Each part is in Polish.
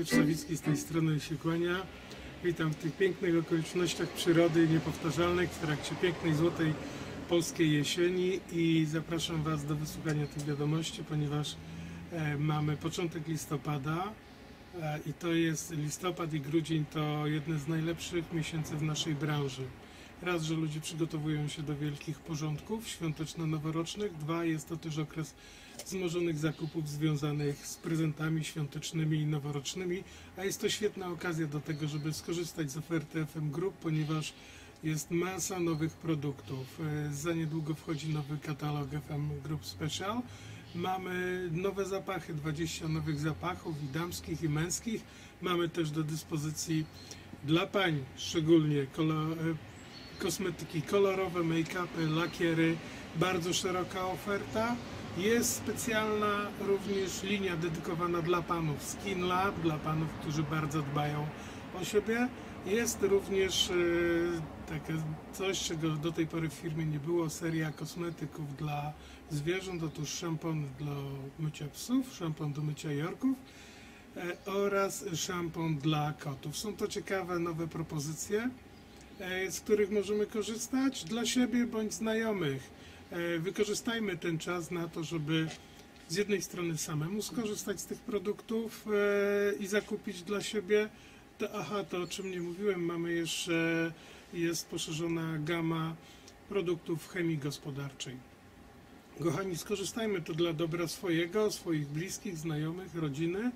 Pierwszowicki z tej strony się kłania. Witam w tych pięknych okolicznościach przyrody niepowtarzalnych w trakcie pięknej, złotej polskiej jesieni i zapraszam Was do wysłuchania tych wiadomości, ponieważ e, mamy początek listopada e, i to jest listopad i grudzień to jedne z najlepszych miesięcy w naszej branży. Raz, że ludzie przygotowują się do wielkich porządków świąteczno-noworocznych. Dwa, jest to też okres wzmożonych zakupów związanych z prezentami świątecznymi i noworocznymi, a jest to świetna okazja do tego, żeby skorzystać z oferty FM Group, ponieważ jest masa nowych produktów. E, Za niedługo wchodzi nowy katalog FM Group Special. Mamy nowe zapachy, 20 nowych zapachów i damskich i męskich. Mamy też do dyspozycji dla pań szczególnie e, kosmetyki kolorowe, make-upy, lakiery, bardzo szeroka oferta. Jest specjalna również linia dedykowana dla panów Skin Lab, dla panów, którzy bardzo dbają o siebie. Jest również e, takie coś, czego do tej pory w firmie nie było, seria kosmetyków dla zwierząt, otóż szampon do mycia psów, szampon do mycia jorków e, oraz szampon dla kotów. Są to ciekawe nowe propozycje z których możemy korzystać dla siebie bądź znajomych. E, Wykorzystajmy ten czas na to, żeby z jednej strony samemu skorzystać z tych produktów e, i zakupić dla siebie. To, aha, to o czym nie mówiłem, mamy jeszcze, jest poszerzona gama produktów chemii gospodarczej. Kochani, skorzystajmy to dla dobra swojego, swoich bliskich, znajomych, rodziny.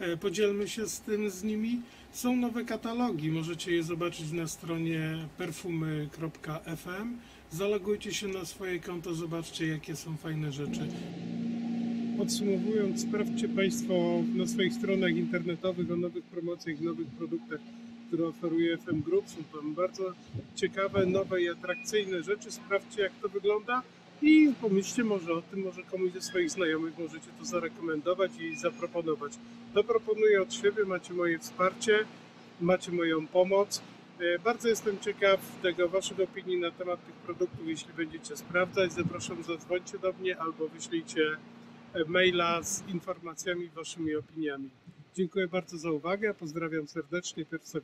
E, Podzielmy się z tym z nimi. Są nowe katalogi, możecie je zobaczyć na stronie perfumy.fm. Zalogujcie się na swoje konto, zobaczcie jakie są fajne rzeczy. Podsumowując, sprawdźcie Państwo na swoich stronach internetowych o nowych promocjach, nowych produktach, które oferuje FM Group. Są tam bardzo ciekawe, nowe i atrakcyjne rzeczy. Sprawdźcie jak to wygląda i pomyślcie może o tym, może komuś ze swoich znajomych możecie to zarekomendować i zaproponować. To proponuję od siebie, macie moje wsparcie, macie moją pomoc. E, Bardzo jestem ciekaw tego Waszych opinii na temat tych produktów, jeśli będziecie sprawdzać. Zapraszam, zadzwońcie do mnie albo wyślijcie e, maila z informacjami, Waszymi opiniami. Dziękuję bardzo za uwagę, pozdrawiam serdecznie, Piotr.